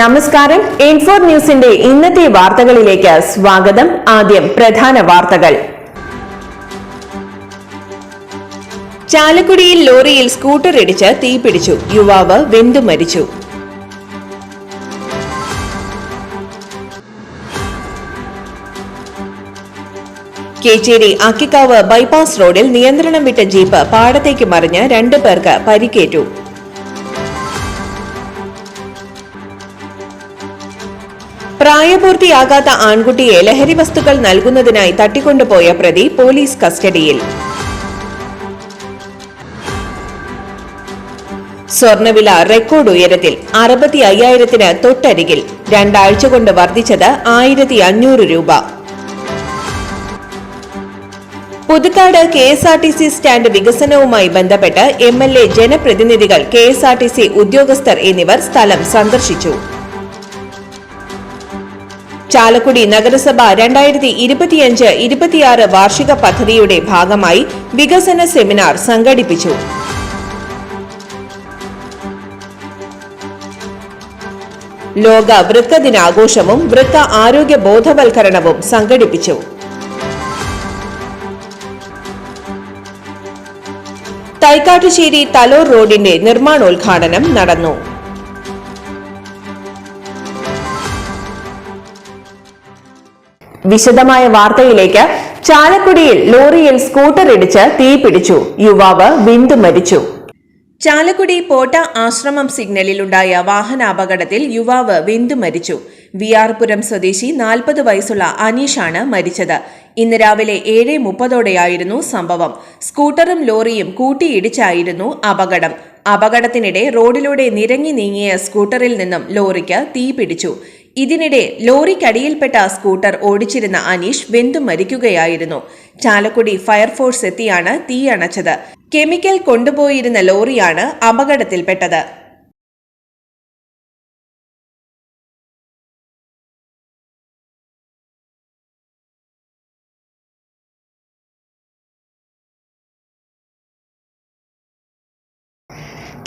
നമസ്കാരം. ഇൻഫോർ ന്യൂസിന്റെ ഇന്നത്തെ വാർത്തകളിലേക്ക് സ്വാഗതം. ആദ്യം പ്രധാന വാർത്തകൾ. ചാലക്കുടിയിൽ ലോറിയിൽ സ്കൂട്ടർ ഇടിച്ച് തീപിടിച്ചു യുവാവ് വെന്തു മരിച്ചു. കേച്ചേരി അക്കിക്കാവ് ബൈപ്പാസ് റോഡിൽ നിയന്ത്രണം വിട്ട ജീപ്പ് പാടത്തേക്ക് മറിഞ്ഞ് രണ്ടു പേർക്ക് പരിക്കേറ്റു. പ്രായപൂർത്തിയാകാത്ത ആൺകുട്ടിയെ ലഹരി വസ്തുക്കൾ നൽകുന്നതിനായി തട്ടിക്കൊണ്ടുപോയ പ്രതി പോലീസ് കസ്റ്റഡിയിൽ. സ്വർണവില റെക്കോർഡ് ഉയരത്തിൽ അറുപത്തി അയ്യായിരത്തിന് തൊട്ടരികിൽ. രണ്ടാഴ്ച കൊണ്ട് വർദ്ധിച്ചത് ആയിരത്തി അഞ്ഞൂറ് രൂപ. Puthukkad K S R T C stand വികസനവുമായി ബന്ധപ്പെട്ട് എം എൽ എ ജനപ്രതിനിധികൾ K S R T C ഉദ്യോഗസ്ഥർ എന്നിവർ സ്ഥലം സന്ദർശിച്ചു. ചാലക്കുടി നഗരസഭ രണ്ടായിരത്തി ഇരുപത്തിയഞ്ച് ഇരുപത്തിയാറ് വാർഷിക പദ്ധതിയുടെ ഭാഗമായി വികസന സെമിനാർ സംഘടിപ്പിച്ചു. ലോക വൃക്ക ദിനാഘോഷവും വൃക്ക ആരോഗ്യ ബോധവൽക്കരണവും സംഘടിപ്പിച്ചു. തൈക്കാട്ടുശ്ശേരി തലോർ റോഡിന്റെ നിർമ്മാണോദ്ഘാടനം നടന്നു. വിശദമായ വാർത്തയിലേക്ക് ചാലക്കുടിയിൽ ലോറിയിൽ സ്കൂട്ടർ ഇടിച്ച് തീപിടിച്ചു യുവാവ് ബിന്ദു മരിച്ചു. ചാലക്കുടി പോട്ട ആശ്രമം സിഗ്നലിലുണ്ടായ വാഹനാപകടത്തിൽ യുവാവ് വിന്തു മരിച്ചു. വിയാർപുരം സ്വദേശി നാൽപ്പത് വയസ്സുള്ള അനീഷാണ് മരിച്ചത്. ഇന്ന് രാവിലെ ഏഴ് മുപ്പതോടെയായിരുന്നു സംഭവം. സ്കൂട്ടറും ലോറിയും കൂട്ടിയിടിച്ചായിരുന്നു അപകടം. അപകടത്തിനിടെ റോഡിലൂടെ നിരങ്ങി നീങ്ങിയ സ്കൂട്ടറിൽ നിന്നും ലോറിക്ക് തീ പിടിച്ചു. ഇതിനിടെ ലോറിക്കടിയിൽപ്പെട്ട സ്കൂട്ടർ ഓടിച്ചിരുന്ന അനീഷ് വെന്തു മരിക്കുകയായിരുന്നു. ചാലക്കുടി ഫയർഫോഴ്സ് എത്തിയാണ് തീയണച്ചത്. കെമിക്കൽ കൊണ്ടുപോയിരുന്ന ലോറിയാണ് അപകടത്തിൽപ്പെട്ടത്.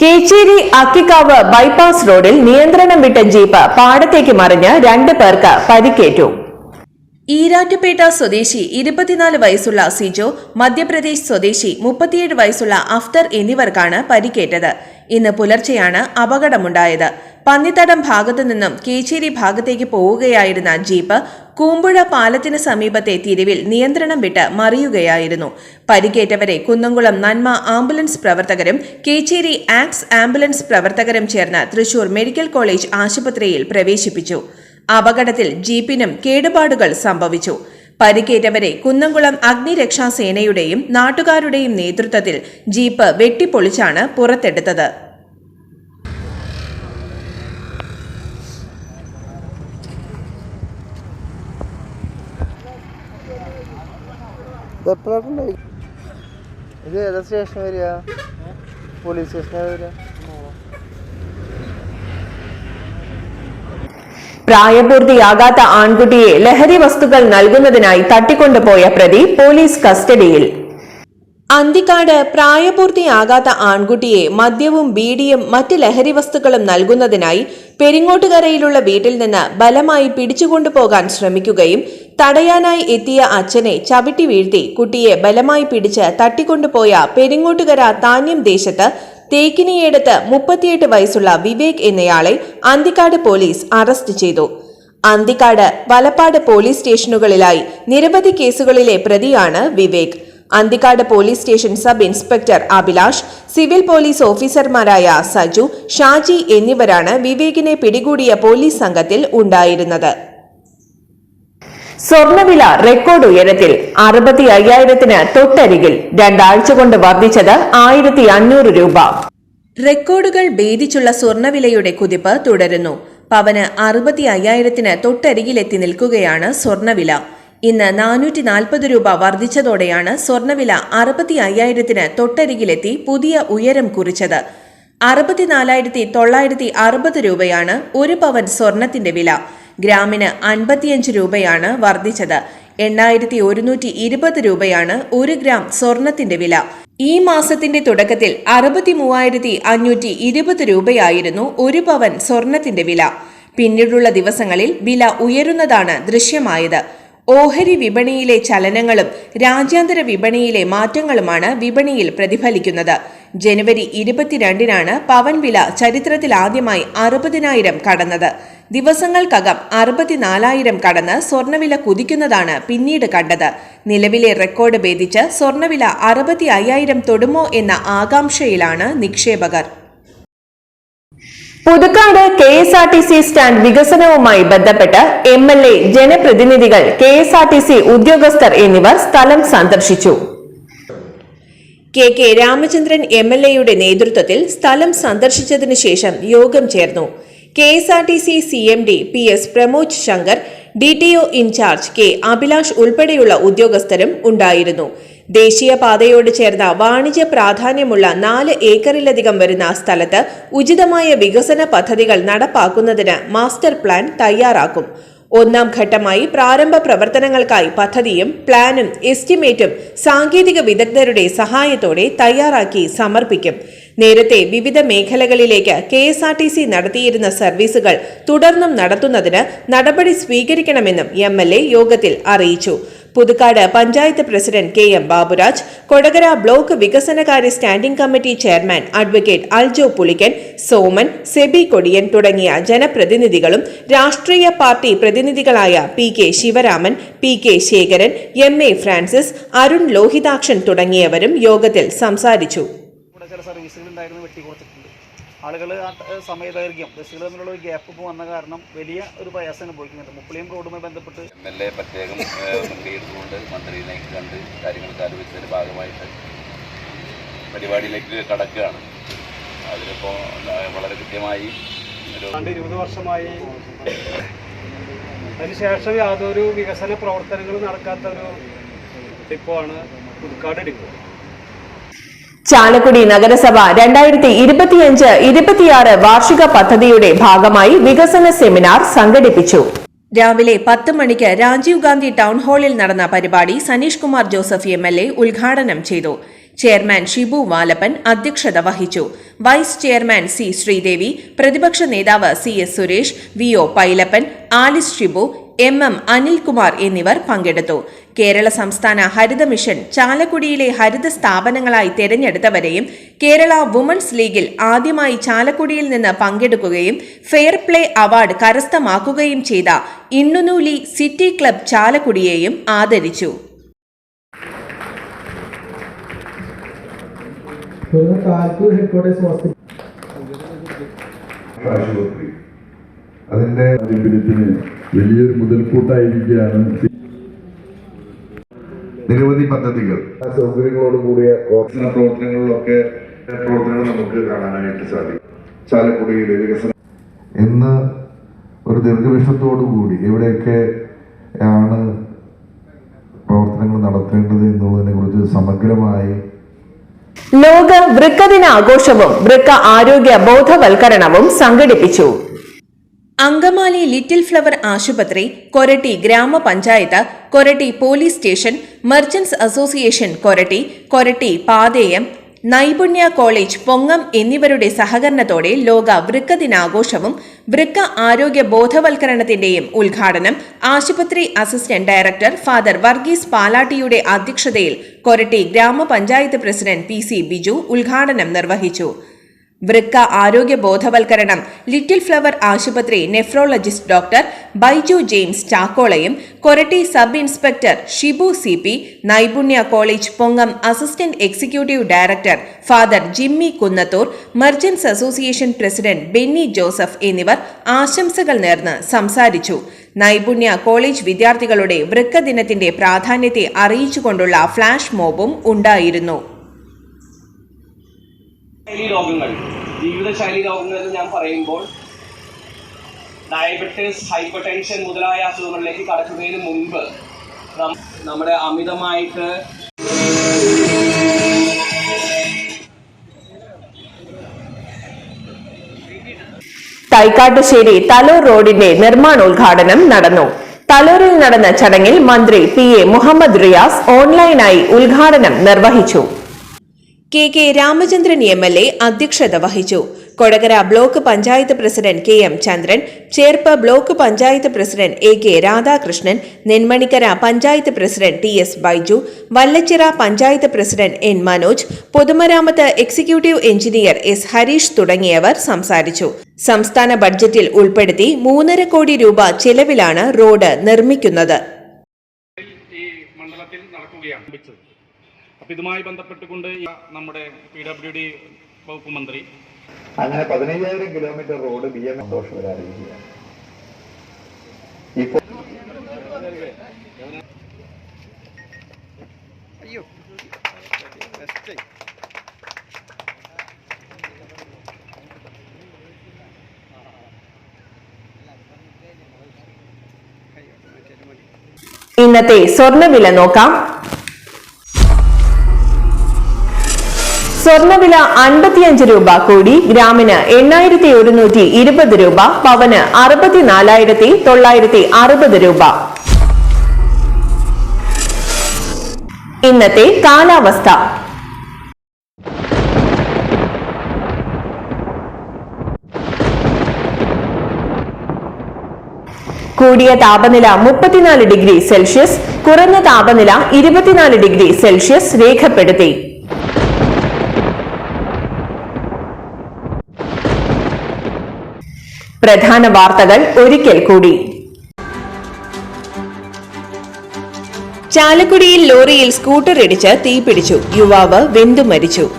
കേച്ചേരി അക്കിക്കാവ് ബൈപ്പാസ് റോഡിൽ നിയന്ത്രണം വിട്ട ജീപ്പ് പാടത്തേക്ക് മറിഞ്ഞ് രണ്ട് പേർക്ക് പരിക്കേറ്റു. ഈരാറ്റുപേട്ട സ്വദേശി ഇരുപത്തിനാല് വയസ്സുള്ള സിജോ മധ്യപ്രദേശ് സ്വദേശി മുപ്പത്തിയേഴ് വയസ്സുള്ള അഫ്തർ എന്നിവർക്കാണ് പരിക്കേറ്റത്. ഇന്ന് പുലർച്ചെയാണ് അപകടമുണ്ടായത്. പന്നിത്തടം ഭാഗത്തു നിന്നും കേച്ചേരി ഭാഗത്തേക്ക് പോവുകയായിരുന്ന ജീപ്പ് കൂമ്പുഴ പാലത്തിന് സമീപത്തെ തിരിവിൽ നിയന്ത്രണം വിട്ട് മറിയുകയായിരുന്നു. പരിക്കേറ്റവരെ കുന്നംകുളം നന്മ ആംബുലൻസ് പ്രവർത്തകരും കേച്ചേരി ആക്സ് ആംബുലൻസ് പ്രവർത്തകരും ചേർന്ന് തൃശൂർ മെഡിക്കൽ കോളേജ് ആശുപത്രിയിൽ പ്രവേശിപ്പിച്ചു. അപകടത്തിൽ ജീപ്പിനും കേടുപാടുകൾ സംഭവിച്ചു. പരിക്കേറ്റവരെ കുന്നംകുളം അഗ്നിരക്ഷാസേനയുടെയും നാട്ടുകാരുടെയും നേതൃത്വത്തിൽ ജീപ്പ് വെട്ടിപ്പൊളിച്ചാണ് പുറത്തെടുത്തത്. ഇത് ഏതാ സ്റ്റേഷൻ വരിക? പോലീസ് സ്റ്റേഷൻ വരിക? പ്രായപൂർത്തിയാകാത്ത ആൺകുട്ടിയെ ലഹരി വസ്തുക്കൾ നൽകുന്നതിനായി തട്ടിക്കൊണ്ടുപോയ പ്രതി പോലീസ് കസ്റ്റഡിയിൽ. അന്തിക്കാട് പ്രായപൂർത്തിയാകാത്ത ആൺകുട്ടിയെ മദ്യവും ബീഡിയും മറ്റ് ലഹരി വസ്തുക്കളും നൽകുന്നതിനായി പെരിങ്ങോട്ടുകരയിലുള്ള വീട്ടിൽ നിന്ന് ബലമായി പിടിച്ചുകൊണ്ടുപോകാൻ ശ്രമിക്കുകയും തടയാനായി എത്തിയ അച്ഛനെ ചവിട്ടി വീഴ്ത്തി കുട്ടിയെ ബലമായി പിടിച്ച് തട്ടിക്കൊണ്ടുപോയ പെരിങ്ങോട്ടുകര താന്യം ദേശത്ത് തേക്കിനിയേടത്ത് മുപ്പത്തിയെട്ട് വയസ്സുള്ള വിവേക് എന്നയാളെ അന്തിക്കാട് പോലീസ് അറസ്റ്റ് ചെയ്തു. അന്തിക്കാട് വലപ്പാട് പോലീസ് സ്റ്റേഷനുകളിലായി നിരവധി കേസുകളിലെ പ്രതിയാണ് Vivek. Anthikkad police station sub inspector Abhilash civil police ഓഫീസർമാരായ സജു ഷാജി എന്നിവരാണ് വിവേകിനെ പിടികൂടിയ പോലീസ് സംഘത്തിൽ ഉണ്ടായിരുന്നത്. സ്വർണവില റെക്കോർഡ് ഉയരത്തിൽ അറുപത്തി അയ്യായിരത്തിന് തൊട്ടരികിൽ രണ്ടാഴ്ച കൊണ്ട് വർദ്ധിച്ചത് ആയിരത്തി അഞ്ഞൂറ് രൂപ. റെക്കോർഡുകൾ ഭേദിച്ചുള്ള സ്വർണവിലയുടെ കുതിപ്പ് തുടരുന്നു. പവന് അറുപത്തി അയ്യായിരത്തിന് തൊട്ടരികിലെത്തി നിൽക്കുകയാണ് സ്വർണവില. ഇന്ന് നാനൂറ്റി നാൽപ്പത് രൂപ വർദ്ധിച്ചതോടെയാണ് സ്വർണവില അറുപത്തി അയ്യായിരത്തിന് തൊട്ടരികിലെത്തി പുതിയ ഉയരം കുറിച്ചത്. അറുപത്തിനാലായിരത്തി തൊള്ളായിരത്തി അറുപത് രൂപയാണ് ഒരു പവൻ സ്വർണത്തിന്റെ വില. ഗ്രാമിന് അൻപത്തിയഞ്ച് രൂപയാണ് വർദ്ധിച്ചത്. എണ്ണായിരത്തി ഒരുന്നൂറ്റി ഇരുപത് രൂപയാണ് ഒരു ഗ്രാം സ്വർണത്തിന്റെ വില. ഈ മാസത്തിന്റെ തുടക്കത്തിൽ അറുപത്തി മൂവായിരത്തി അഞ്ഞൂറ്റി ഇരുപത് രൂപയായിരുന്നു ഒരു പവൻ സ്വർണത്തിന്റെ വില. പിന്നീടുള്ള ദിവസങ്ങളിൽ വില ഉയരുന്നതാണ് ദൃശ്യമായത്. ഓഹരി വിപണിയിലെ ചലനങ്ങളും രാജ്യാന്തര വിപണിയിലെ മാറ്റങ്ങളുമാണ് വിപണിയിൽ പ്രതിഫലിക്കുന്നത്. ജനുവരി ഇരുപത്തിരണ്ടിനാണ് പവൻ വില ചരിത്രത്തിലാദ്യമായി അറുപതിനായിരം കടന്നത്. ദിവസങ്ങൾക്കകം അറുപത്തിനാലായിരം കടന്ന് സ്വർണവില കുതിക്കുന്നതാണ് പിന്നീട് കണ്ടത്. നിലവിലെ റെക്കോർഡ് ഭേദിച്ച് സ്വർണവില അറുപത്തി അയ്യായിരം തൊടുമോ എന്ന ആകാംക്ഷയിലാണ് നിക്ഷേപകർ. Puthukkad K S R T C stand വികസനവുമായി ബന്ധപ്പെട്ട് എം എൽ എ ജനപ്രതിനിധികൾ K S R T C ഉദ്യോഗസ്ഥർ എന്നിവർ സ്ഥലം സന്ദർശിച്ചു. K K Ramachandran M L എയുടെ നേതൃത്വത്തിൽ സ്ഥലം സന്ദർശിച്ചതിനു ശേഷം യോഗം ചേർന്നു. K S R T C C M D P S Pramod Shankar D T O in charge K Abhilash ഉൾപ്പെടെയുള്ള ഉദ്യോഗസ്ഥരും ഉണ്ടായിരുന്നു. ദേശീയപാതയോട് ചേർന്ന വാണിജ്യ പ്രാധാന്യമുള്ള നാല് ഏക്കറിലധികം വരുന്ന സ്ഥലത്ത് ഉചിതമായ വികസന പദ്ധതികൾ നടപ്പാക്കുന്നതിന് മാസ്റ്റർ പ്ലാൻ തയ്യാറാക്കും. ഒന്നാം ഘട്ടമായി പ്രാരംഭ പ്രവർത്തനങ്ങൾക്കായി പദ്ധതിയും പ്ലാനും എസ്റ്റിമേറ്റും സാങ്കേതിക വിദഗ്ധരുടെ സഹായത്തോടെ തയ്യാറാക്കി സമർപ്പിക്കും. നേരത്തെ വിവിധ മേഖലകളിലേക്ക് K S R T C നടത്തിയിരുന്ന സർവീസുകൾ തുടർന്നും നടത്തുന്നതിന് നടപടി സ്വീകരിക്കണമെന്നും എം എൽ എ യോഗത്തിൽ അറിയിച്ചു. Puthukkad panchayat president K M Baburaj Kodakara block വികസനകാര്യ standing committee chairman advocate Aljo Pulikkan Soman Sebi Kodiyan തുടങ്ങിയ ജനപ്രതിനിധികളും രാഷ്ട്രീയ party പ്രതിനിധികളായ P K Sivaraman P K Sekharan M A Francis Arun Lohithakshan തുടങ്ങിയവരും യോഗത്തിൽ സംസാരിച്ചു. സർവീസുകൾ ഉണ്ടായിരുന്നു ആളുകൾ ആ സമയ സമയദൈർഘ്യം ബസ്സുകൾ തമ്മിലുള്ള ഒരു ഗ്യാപ്പ് വന്ന കാരണം വലിയ ഒരു പ്രയാസം അനുഭവിക്കുന്നുണ്ട്. മുപ്പളിയും റോഡുമായി ബന്ധപ്പെട്ട് എം എൽ എ പ്രത്യേകം ഏഹ്, മന്ത്രിയെ കണ്ട് കാര്യങ്ങൾ ആലോചിച്ചതിന്റെ ഭാഗമായിട്ട് പരിപാടിയിലേക്ക് കടക്കുകയാണ്. അതിലിപ്പോൾ വളരെ കൃത്യമായി ഒരു ഇരുപത് വർഷമായി. അതിനുശേഷം യാതൊരു വികസന പ്രവർത്തനങ്ങളും നടക്കാത്ത ഒരു ആണ് പുതുക്കാട് ഡിപ്പോ. ചാലക്കുടി നഗരസഭ രണ്ടായിരത്തി ഇരുപത്തിയഞ്ച് ഇരുപത്തിയാറ് വാർഷിക പദ്ധതിയുടെ ഭാഗമായി വികസന സെമിനാർ സംഘടിപ്പിച്ചു. രാവിലെ പത്ത് മണിക്ക് രാജീവ് ഗാന്ധി ടൗൺ ഹാളിൽ നടന്ന പരിപാടി Saneesh Kumar Joseph M L A ഉദ്ഘാടനം ചെയ്തു. ചെയർമാൻ ഷിബു വാലപ്പൻ അധ്യക്ഷത വഹിച്ചു. വൈസ് ചെയർമാൻ സി ശ്രീദേവി പ്രതിപക്ഷ നേതാവ് C S Suresh V O Pailappan Alice Shibu M M Anilkumar എന്നിവർ പങ്കെടുത്തു. കേരള സംസ്ഥാന ഹരിത മിഷൻ ചാലക്കുടിയിലെ ഹരിത സ്ഥാപനങ്ങളായി തെരഞ്ഞെടുത്തവരെയും കേരള വുമൺസ് ലീഗിൽ ആദ്യമായി ചാലക്കുടിയിൽ നിന്ന് പങ്കെടുക്കുകയും ഫെയർ പ്ലേ അവാർഡ് കരസ്ഥമാക്കുകയും ചെയ്ത ഇണ്ണുനൂലി സിറ്റി ക്ലബ് ചാലക്കുടിയെയും ആദരിച്ചു. അതിന്റെ വലിയൊരു മുതൽക്കൂട്ടായിരിക്കുകയാണ്. നിരവധി പദ്ധതികൾ. സൗകര്യങ്ങളോട് കൂടിയ പ്രവർത്തനങ്ങളിലൊക്കെ പ്രവർത്തനങ്ങൾ നമുക്ക് കാണാനായിട്ട് സാധിക്കും. ചാലക്കുടിയിലെ വികസനം എന്ന് ഒരു ദീർഘവീക്ഷണത്തോടു കൂടി എവിടെയൊക്കെ ആണ് പ്രവർത്തനങ്ങൾ നടത്തേണ്ടത് എന്നുള്ളതിനെ കുറിച്ച് സമഗ്രമായി ലോക വൃക്ക ദിന ആഘോഷവും വൃക്ക ആരോഗ്യ ബോധവൽക്കരണവും സംഘടിപ്പിച്ചു. അങ്കമാലി ലിറ്റിൽ ഫ്ലവർ ആശുപത്രി കൊരട്ടി ഗ്രാമപഞ്ചായത്ത് Koratty police station merchants association Koratty Koratty Patheyam Naipunya college Pongam എന്നിവരുടെ സഹകരണത്തോടെ ലോക വൃക്ക ദിനാഘോഷവും വൃക്ക ആരോഗ്യ ബോധവൽക്കരണത്തിന്റെയും ഉദ്ഘാടനം ആശുപത്രി അസിസ്റ്റന്റ് ഡയറക്ടർ ഫാദർ വർഗീസ് പാലാട്ടിയുടെ അധ്യക്ഷതയിൽ കൊരട്ടി ഗ്രാമപഞ്ചായത്ത് പ്രസിഡന്റ് പി സി ബിജു ഉദ്ഘാടനം നിർവഹിച്ചു. വൃക്ക ആരോഗ്യ ബോധവൽക്കരണം ലിറ്റിൽ ഫ്ലവർ ആശുപത്രി nephrologist doctor Baiju James ചാക്കോളയും Koratty sub inspector Shibu C P Naipunya college Pongam assistant executive director father Jimmy Kunnathur merchants association president Benny Joseph എന്നിവർ ആശംസകൾ നേർന്ന് സംസാരിച്ചു. നൈപുണ്യ കോളേജ് വിദ്യാർത്ഥികളുടെ വൃക്ക ദിനത്തിന്റെ പ്രാധാന്യത്തെ അറിയിച്ചുകൊണ്ടുള്ള ഫ്ലാഷ് മോബും ഉണ്ടായിരുന്നു. ശൈലി രോഗങ്ങൾ. ജീവിതശൈലി രോഗങ്ങൾ എന്ന് ഞാൻ പറയുമ്പോൾ ഡയബറ്റിസ് ഹൈപ്പർ ടെൻഷൻ മുതലായ അസുഖങ്ങളിലേക്ക് കടക്കുന്നതിന് മുൻപ് നമ്മുടെ അമിതമായിട്ട് തൈക്കാട്ടുശ്ശേരി തലൂർ റോഡിന്റെ നിർമ്മാണോദ്ഘാടനം നടന്നു. തലൂരിൽ നടന്ന ചടങ്ങിൽ മന്ത്രി പി എ മുഹമ്മദ് റിയാസ് ഓൺലൈനായി ഉദ്ഘാടനം നിർവഹിച്ചു. K K Ramachandran M L A അധ്യക്ഷത വഹിച്ചു. Kodakara block panchayat president K M Chandran Cherpu block panchayat president A K Radhakrishnan Nenmanikkara panchayat president T S Baiju Vallachira panchayat president N Manoj പൊതുമരാമത്ത് executive engineer S Harish തുടങ്ങിയവർ സംസാരിച്ചു. സംസ്ഥാന ബഡ്ജറ്റിൽ ഉൾപ്പെടുത്തി മൂന്നര കോടി രൂപ ചെലവിലാണ് റോഡ് നിർമ്മിക്കുന്നത്. ഈ മണ്ഡലത്തിൽ നടക്കുകയാണ്. അപ്പം ഇതുമായി ബന്ധപ്പെട്ടുകൊണ്ട് നമ്മുടെ പി ഡബ്ല്യു ഡി വകുപ്പ് മന്ത്രി അങ്ങനെ പതിനയ്യായിരം കിലോമീറ്റർ റോഡ് ബി എം ദോഷം ഇപ്പോൾ ഇന്നത്തെ സ്വർണവില നോക്കാം. സ്വർണവില അൻപത്തിയഞ്ച് രൂപ കൂടി ഗ്രാമിന് എണ്ണായിരത്തി ഒരുന്നൂറ്റി ഇരുപത് രൂപ പവന് അറുപത്തിനാലായിരത്തി തൊള്ളായിരത്തി അറുപത് രൂപ. ഇന്നത്തെ കാലാവസ്ഥ. കൂടിയ താപനില മുപ്പത്തിനാല് ഡിഗ്രി സെൽഷ്യസ് കുറഞ്ഞ താപനില ഇരുപത്തിനാല് ഡിഗ്രി സെൽഷ്യസ് രേഖപ്പെടുത്തി. പ്രധാന വാർത്തകൾ ഒരിക്കൽ കൂടി. ചാലക്കുടിയിൽ ലോറിയിൽ സ്കൂട്ടർ ഇടിച്ച് തീപിടിച്ചു. യുവാവ് വെന്തു മരിച്ചു.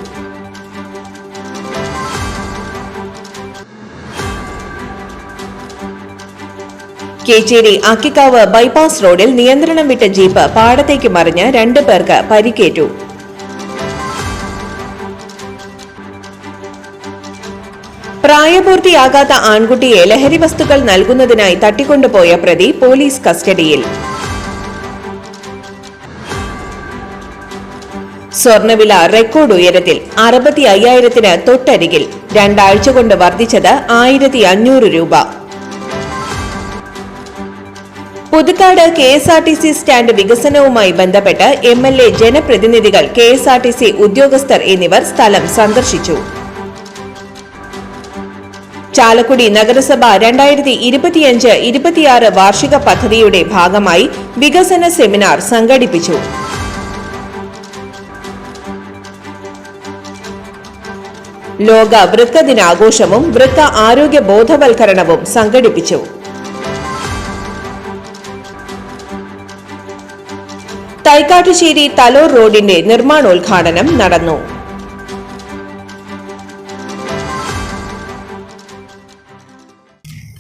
കേച്ചേരി അക്കിക്കാവ് ബൈപ്പാസ് റോഡിൽ നിയന്ത്രണം വിട്ട ജീപ്പ് പാടത്തേക്ക് മറിഞ്ഞ് രണ്ടു പേർക്ക് പരിക്കേറ്റു. പ്രായപൂർത്തിയാകാത്ത ആൺകുട്ടിയെ ലഹരി വസ്തുക്കൾ നൽകുന്നതിനായി തട്ടിക്കൊണ്ടുപോയ പ്രതി പോലീസ് കസ്റ്റഡിയിൽ. സ്വർണവില റെക്കോർഡ് ഉയരത്തിൽ അറുപത്തി അയ്യായിരത്തിന് തൊട്ടരികിൽ. രണ്ടാഴ്ച കൊണ്ട് വർദ്ധിച്ചത് ആയിരത്തി അഞ്ഞൂറ് രൂപ. Puthukkad K S R T C stand വികസനവുമായി ബന്ധപ്പെട്ട് എം എൽ എ ജനപ്രതിനിധികൾ K S R T C ഉദ്യോഗസ്ഥർ എന്നിവർ സ്ഥലം സന്ദർശിച്ചു. ചാലക്കുടി നഗരസഭ രണ്ടായിരത്തി ഇരുപത്തിയഞ്ച് ഇരുപത്തിയാറ് വാർഷിക പദ്ധതിയുടെ ഭാഗമായി വികസന സെമിനാർ സംഘടിപ്പിച്ചു. ലോക വൃക്ക ദിനാഘോഷവും വൃക്ക ആരോഗ്യ ബോധവൽക്കരണവും സംഘടിപ്പിച്ചു. തൈക്കാട്ടുശ്ശേരി തലോർ റോഡിന്റെ നിർമ്മാണോദ്ഘാടനം നടന്നു.